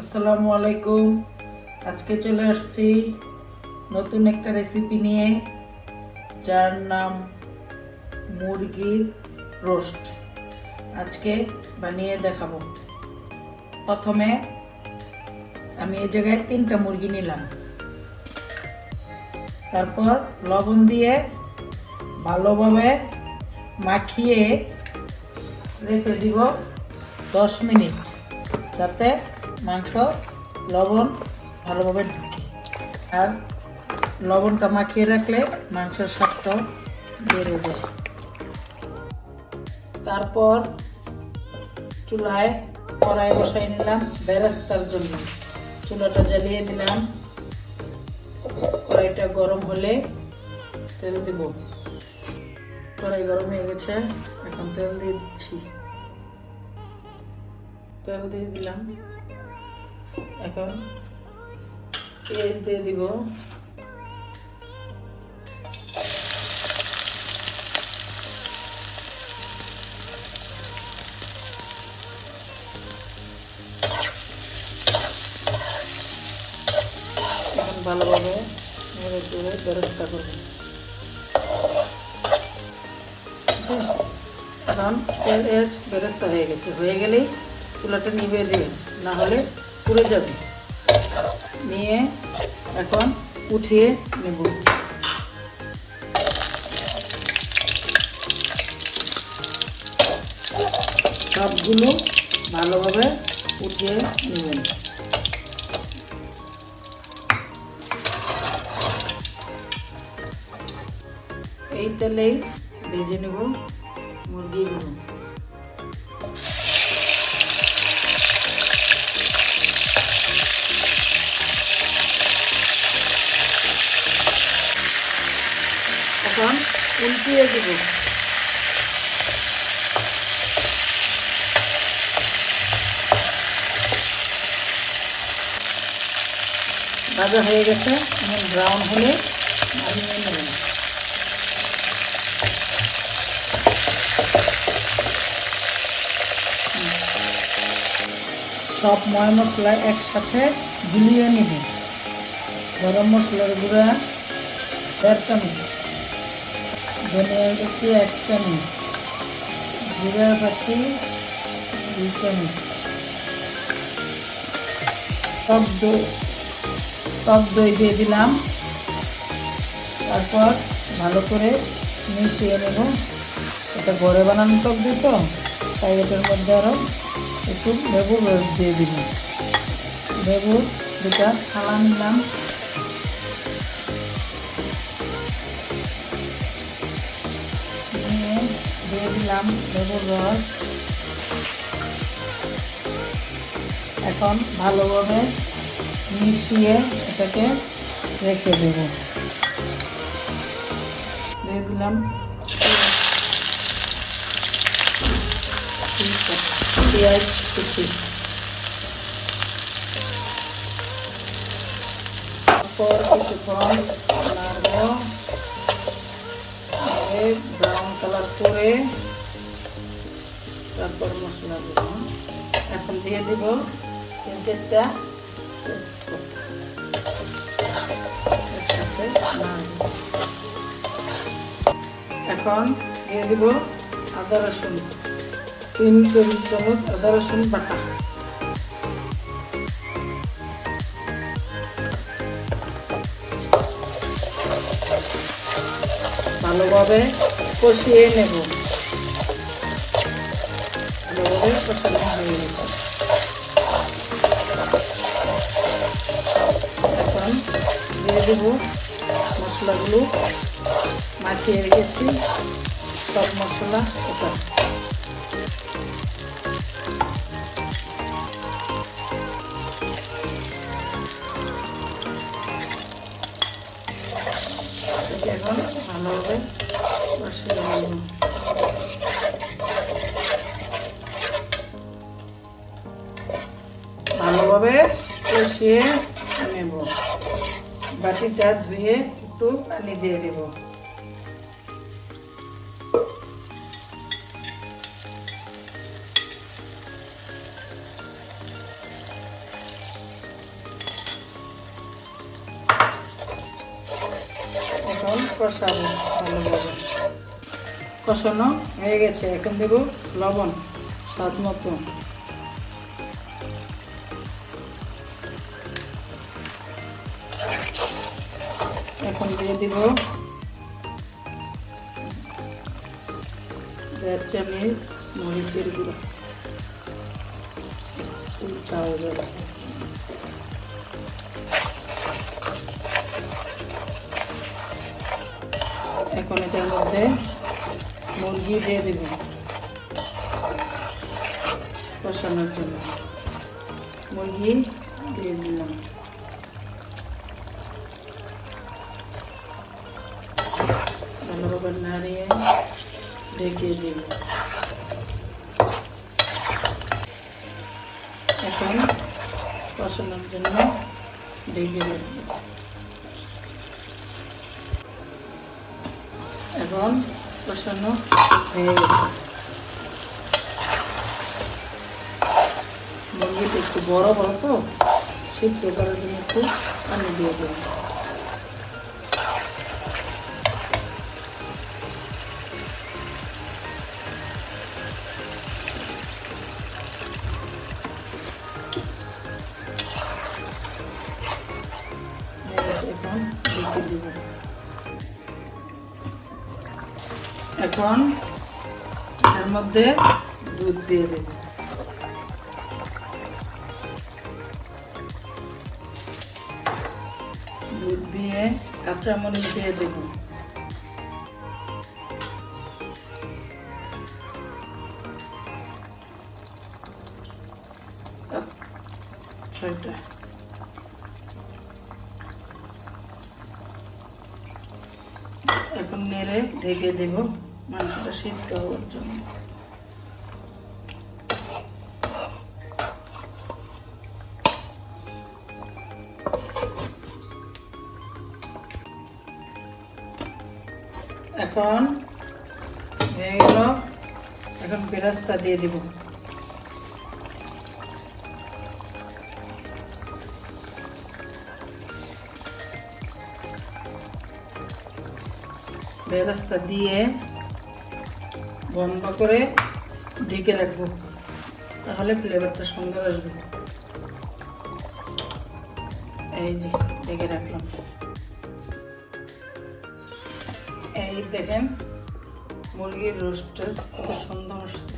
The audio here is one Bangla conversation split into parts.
আসসালামু আলাইকুম। আজকে চলে আসছি নতুন একটা রেসিপি নিয়ে, যার নাম মুরগির রোস্ট আজকে বানিয়ে দেখাবো। প্রথমে আমি এই জায়গায় তিনটা মুরগি নিলাম। তারপর লবণ দিয়ে ভালোভাবে মাখিয়ে রেখে দিব দশ মিনিট, যাতে মাংস, লবণ, ভালোভাবে ঢুকে আর লবণটা মাখিয়ে রাখলে মাংসের স্বাদটাও বেড়ে যায়। তারপর চুলায় কড়াই বসাই নিলাম বেরেস্তার জন্য। চুলাটা জ্বালিয়ে দিলাম। কড়াইটা গরম হলে তেল দিব। কড়াই গরম হয়ে গেছে, এখন তেল দিয়ে দিচ্ছি। তেল দিয়ে দিলাম। এখন পেঁয়াজ দিয়ে দিব। ভালোভাবে নেড়ে চেড়ে বেরেস্তা করবেন এখন পেঁয়াজ বেরেস্তা হয়ে গেছে। হয়ে গেলেই চুলাটা নিভিয়ে দিন না হলে পুড়ে যাবে। নিয়ে এখন উঠিয়ে নেব। সবগুলো ভালোভাবে উঠিয়ে নেবেন। এই তেলেই ভেজে নেব মুরগিগুলো। এখন উল্টিয়ে দেব। ভাজা হয়ে গেছে, এখন ব্রাউন হলে নামিয়ে নেবেন। সব ময় মশলা একসাথে গুলিয়ে নেবেন। গরম মশলার গুঁড়া দেড় চামচ। ধনিয়া গুঁড়ি এক চামচ জিরা পাতি দুই চামচ টক দই টক দই দিয়ে দিলাম। তারপর ভালো করে মিশিয়ে নেব। এটা ঘরে বানানো টক দই তো, তাই এটার মধ্যে আরও একটু রস দিয়ে দিব লেবুর দুটা থালা নিলাম। দিয়ে দিলাম লেবুর রস। এখন ভালোভাবে মিশিয়ে এটাকে রেখে দেব। দিয়ে দিলাম পেঁয়াজ কুচি। কিছুক্ষণ এখন দিয়ে দিব তিন চারটা। এখন দিয়ে দিব আদা রসুন। তিন টেবিল চামচ আদা রসুন বাটা। ভালোভাবে কষিয়ে নেব। কষানো হয়ে গেছে এখন দিয়ে দেব মশলাগুলো। মাখিয়ে রেখেছি সব মশলা। এটাকে এখন ভালোভাবে নেব ভালোভাবে কষিয়ে নেব। বাটিটা ধুয়ে একটু পানি দিয়ে দেব। এখন কষাবো কষানো হয়ে গেছে। এখন দেব লবণ, স্বাদ মতো। দিয়ে দিব। দেড় চামচ মরিচের গুঁড়ো চাল দেব এখন এটার মধ্যে মুরগি দিয়ে দেব। কষানোর জন্য। মুরগি দিয়ে দিলাম। ভালোভাবে নাড়িয়ে দেব এখন কষানোর জন্য ঢেকে দেব এখন কষানো হয়ে গেছে মুরগিটা একটু বড় বড় তো সিদ্ধ করার জন্য একটু পানি দিয়ে দেবো এখন এর মধ্যে দুধ দিয়ে দেব। দুধ দিয়ে কাঁচামরিচ দিয়ে দেব। এখন নেড়ে ঢেকে দেব। মাংসটা সিদ্ধ হওয়ার জন্য। এখন হয়ে গেল। এখন পেরাস্তা দিয়ে দিব। বেরাস্তা দিয়ে বন্ধ করে ঢেকে রাখব। তাহলে ফ্লেভারটা সুন্দর আসবে। এই যে, ঢেকে রাখলাম। এই দেখেন, মুরগির রোস্টের কত সুন্দর আসছে।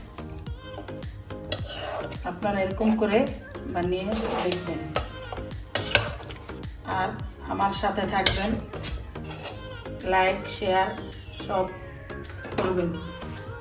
আপনারা এরকম করে বানিয়ে দেখবেন। আর আমার সাথে থাকবেন লাইক শেয়ার সব করবেন।